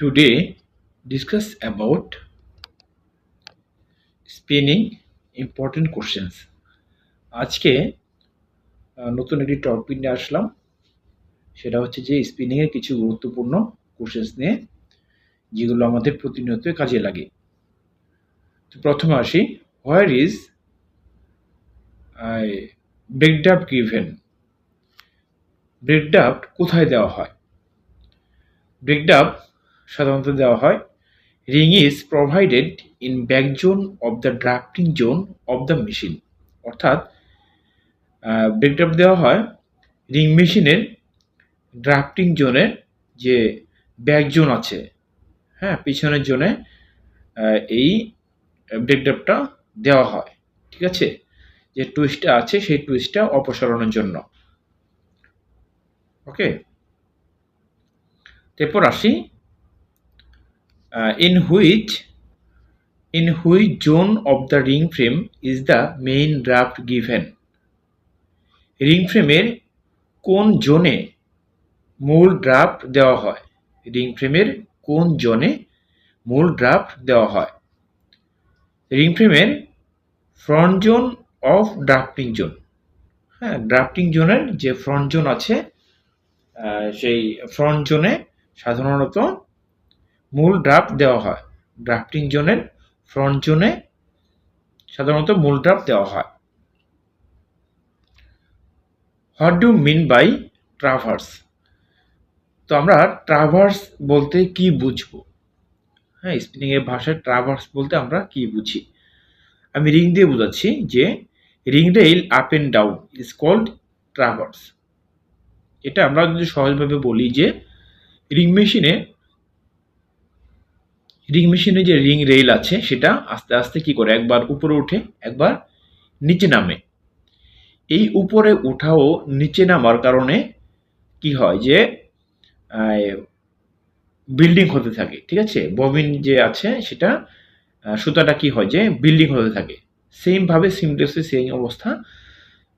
today discuss about spinning important questions. আজকে নতুন একটি টপিক নিয়ে আসলাম। সেটা হচ্ছে যে স্পিনিং এর কিছু গুরুত্বপূর্ণ কোশ্চেন্স নিয়ে, যেগুলো আমাদের প্রতিনিয়ত কাজে লাগে। তো প্রথমে আসি where is break draft given break draft কোথায় দেওয়া হয়? ব্রেকডাপ সাধারণত দেওয়া হয়। Ring is provided in back zone of the drafting zone of the machine অর্থাৎ ব্রেকডাপ দেওয়া হয় রিং মেশিনের ড্রাফটিং জোনের যে ব্যাক জোন আছে। হ্যাঁ পিছনের জোনে এই ব্রেকডাপটা দেওয়া হয়। ঠিক আছে? যে টুইস্টটা আছে, সেই টুইস্টটা অপসারণের জন্য। ওকে এরপর আসি in which in which zone of the ring frame is the main draft given ring ফ্রেমের কোন জোনে মূল ড্রাফট দেওয়া হয়? রিং ফ্রেমের কোন জোনে মূল ড্রাফট দেওয়া হয়? রিং ফ্রেমের front zone of drafting zone হ্যাঁ ড্রাফটিং জোনের যে ফ্রন্ট জোন আছে সেই ফ্রন্ট জোনে সাধারণত মূল ড্রাফট দেওয়া হয়। ড্রাফটিং জোনের ফ্রন্ট জোনে সাধারণত মূল ড্রাফট দেওয়া হয়। What do mean by traverse তো আমরা ট্রাভার্স বলতে কি বুঝব? হ্যাঁ স্পিনিং এর ভাষায় ট্রাভার্স বলতে আমরা কি বুঝি? আমি রিং দিয়ে বোঝাচ্ছি যে ring rail up and down is called traverse এটা আমরা যদি সহজভাবে বলি যে রিং মেশিনে রিং মেশিনে যে রিং রেল আছে, সেটা আস্তে আস্তে কি করে? একবার উপরে উঠে একবার নিচে নামে। এই উপরে ওঠা ও নিচে নামার কারণে কি হয় যে বিল্ডিং হতে থাকে, ঠিক আছে? ববিন যে আছে, সেটা সুতাটা কি হয় যে বিল্ডিং হতে থাকে। সেম ভাবে সিমলেসলি সেম অবস্থা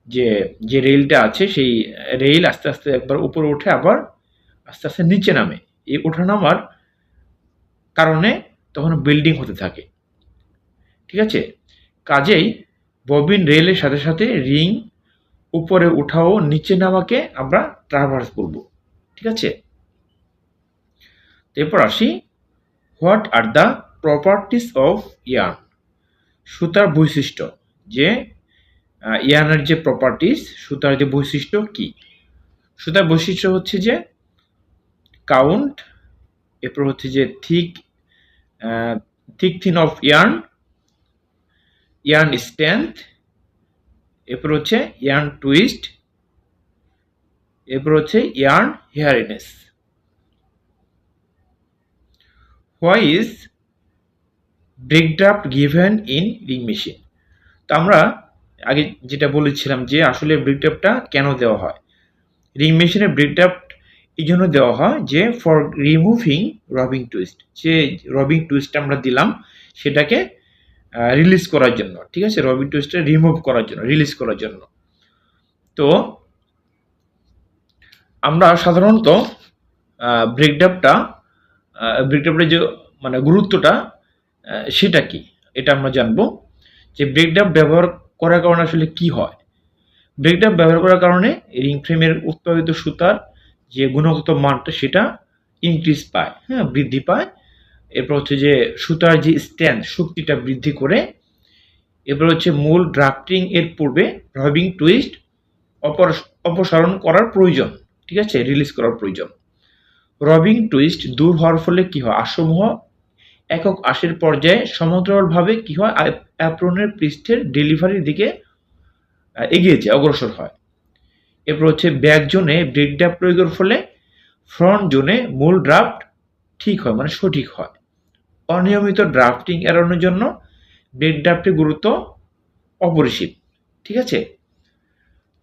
যে যে রেলটা আছে, সেই রেল আস্তে আস্তে একবার উপরে উঠে আবার আস্তে আস্তে নিচে নামে। এই ওঠা নামার কারণে তখন বিল্ডিং হতে থাকে। ঠিক আছে? কাজেই ববিন রেলের সাথে সাথে রিং উপরে উঠাও, নিচে নামাকে আমরা ট্রাভার্স বলব ঠিক আছে? এরপর আসি what are the properties of yarn সুতার বৈশিষ্ট্য, যে ইয়ার্নের যে প্রপার্টিস সুতার যে বৈশিষ্ট্য কি? সুতার বৈশিষ্ট্য হচ্ছে যে কাউন্ট এরপর হচ্ছে যে thick thick thin of yarn yarn strength এরপর হচ্ছে ইয়ার্ন টুইস্ট, এরপর হচ্ছে yarn hairiness. Why is break draft given in ring machine? তো আমরা আগে যেটা বলেছিলাম যে আসলে ব্রেক ড্রাফটটা কেন দেওয়া হয়? রিং মেশিনে ব্রেক ড্রাফট এই জন্য দেওয়া হয় যে ফর রিমুভিং রবিং টুইস্ট যে রবিং টুইস্ট আমরা দিলাম, সেটাকে রিলিজ করার জন্য, ঠিক আছে? রবিং টুইস্টটা রিমুভ করার জন্য রিলিজ করার জন্য। তো, আমরা সাধারণত ব্রেকডাপটা ব্রেকডাপের যে মানে গুরুত্বটা সেটা কি? এটা আমরা জানব। যে ব্রেকডাপ ব্যবহার করার কারণে আসলে কি হয়? ব্রেকডাপ ব্যবহার করার কারণে রিং ফ্রেমের উৎপাদিত সুতার যে গুণগত মানটা সেটা ইনক্রিজ পায় হ্যাঁ বৃদ্ধি পায়। এরপর হচ্ছে যে সুতার যে স্ট্যান্ড শক্তিটা বৃদ্ধি করে। এরপর হচ্ছে মূল ড্রাফটিং এর পূর্বে রবিং টুইস্ট অপসারণ করার প্রয়োজন ঠিক আছে? রিলিজ করার প্রয়োজন। রবিং টুইস্ট দূর হওয়ার ফলে কি হয়? আসমূহ একক আশের পর্যায়ে সমান্তরালভাবে কি হয়? অ্যাপ্রনের পৃষ্ঠের ডেলিভারির দিকে আহ, এগিয়ে যায় অগ্রসর হয়। এরপর হচ্ছে ব্যাক জোনে ব্রেক ড্রাফট প্রয়োগের ফলে ফ্রন্ট জোনে মূল ড্রাফট ঠিক হয় মানে সঠিক হয়। অনিয়মিত ড্রাফটিং এড়ানোর জন্য ব্রেক ড্রাফটের গুরুত্ব অপরিসীম, ঠিক আছে?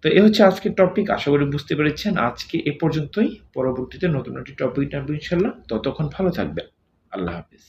তো এ হচ্ছে আজকের টপিক আশা করি বুঝতে পেরেছেন। আজকে এ পর্যন্তই। পরবর্তীতে নতুন একটি টপিক নেব ইনশাল্লাহ ততক্ষণ ভালো থাকবেন। আল্লাহ হাফিজ।